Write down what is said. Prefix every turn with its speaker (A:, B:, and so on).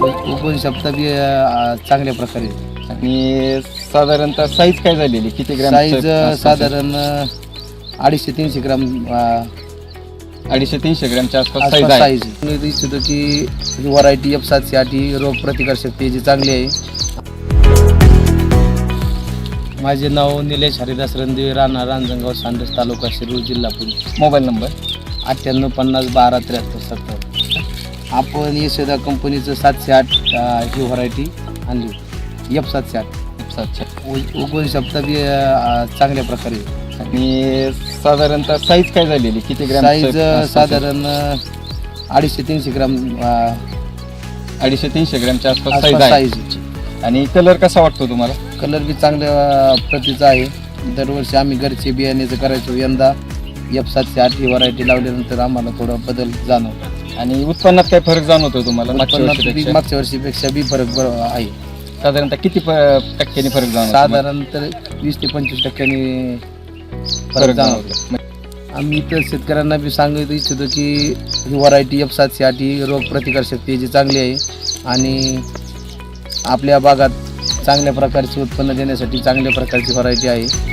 A: बी चांगल्या प्रकारे
B: आणि साधारणतः साईज काय झालेली? किती ग्रॅम
A: साईज साधारण अडीचशे तीनशे ग्राम
B: अडीचशे तीनशे ग्रॅमच्या आसपास साईज आहे.
A: इच्छितो की व्हरायटी एफ सातशे आठ ही रोग प्रतिकार शक्ती याची चांगली आहे माझे नाव निलेश हरिदास रणदिवे राणा रांजणगाव सांडस तालुका शिरूर जिल्हा पुणे.
B: मोबाईल नंबर
A: अठ्ठ्याण्णव पन्नास बारा त्र्याहत्तर सत्तर. आपण यशोदा कंपनीचं सातशे आठ ही व्हरायटी आणली एफ सातशे आठ.
B: सातशे
A: उ- उगवण क्षमता बी अं, चांगल्या प्रकारे.
B: आणि साधारणतः साईज काय झालेली? किती ग्रॅम
A: साईज साधारण अडीचशे तीनशे ग्राम
B: अडीचशे तीनशे ग्रॅमच्या आसपास साईज आणि कलर कसा वाटतो तुम्हाला?
A: कलर बी चांगल्या प्रतीचा आहे. दरवर्षी आम्ही घरचे बियाण्याचं करायचो. यंदा एफ सातशे आठ ही व्हरायटी लावल्यानंतर आम्हाला थोडा बदल जाणवतो.
B: आणि उत्पन्नात काय फरक जाणवतो तुम्हाला मागच्या
A: उत्पन्नात बी
B: वर्षीपेक्षा?
A: मागच्या वर्षीपेक्षा बी फरक आहे.
B: साधारणतः किती प- टक्क्यांनी फरक जाणवतो
A: साधारण तर वीस ते पंचवीस टक्क्यांनी फरक
B: फरक
A: जाणवतो
B: जाणवतो
A: आम्ही तर शेतकऱ्यांना बी सांगू इच्छितो की ही व्हरायटी एफ सातशे आठ ही रोग प्रतिकार शक्ती याची चांगली आहे. आणि आपल्या भागात चांगल्या प्रकारचे उत्पन्न देण्यासाठी चांगल्या प्रकारची व्हरायटी आहे.